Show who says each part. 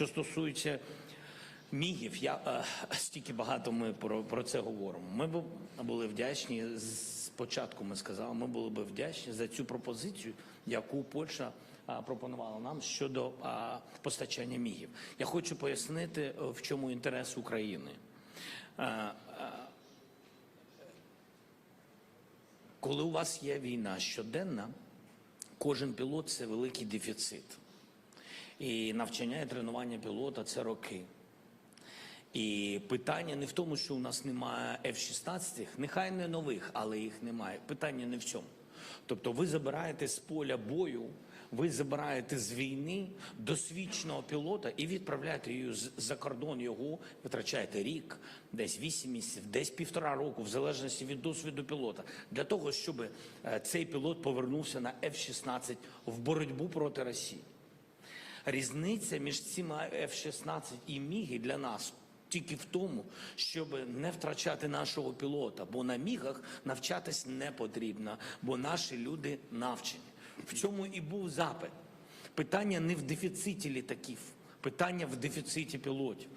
Speaker 1: Що стосується мігів, я е, стільки багато ми про, про це говоримо. Ми б були вдячні спочатку. Ми сказали, ми були б вдячні за цю пропозицію, яку Польща а, пропонувала нам щодо а, постачання мігів. Я хочу пояснити, е, в чому інтерес України. Е, е, Коли у вас є війна щоденна, кожен пілот це великий дефіцит. І навчання і тренування пілота це роки. І питання не в тому, що у нас немає F-16, нехай не нових, але їх немає. Питання не в цьому. Тобто ви забираєте з поля бою, ви забираєте з війни досвідченого пілота і відправляєте її за кордон його, витрачаєте рік, десь 8 місяців, десь півтора року, в залежності від досвіду пілота, для того, щоб е, цей пілот повернувся на F-16 в боротьбу проти Росії. Різниця між цими F-16 і Міги для нас тільки в тому, щоб не втрачати нашого пілота, бо на мігах навчатись не потрібно, бо наші люди навчені. В цьому і був запит. Питання не в дефіциті літаків, питання в дефіциті пілотів.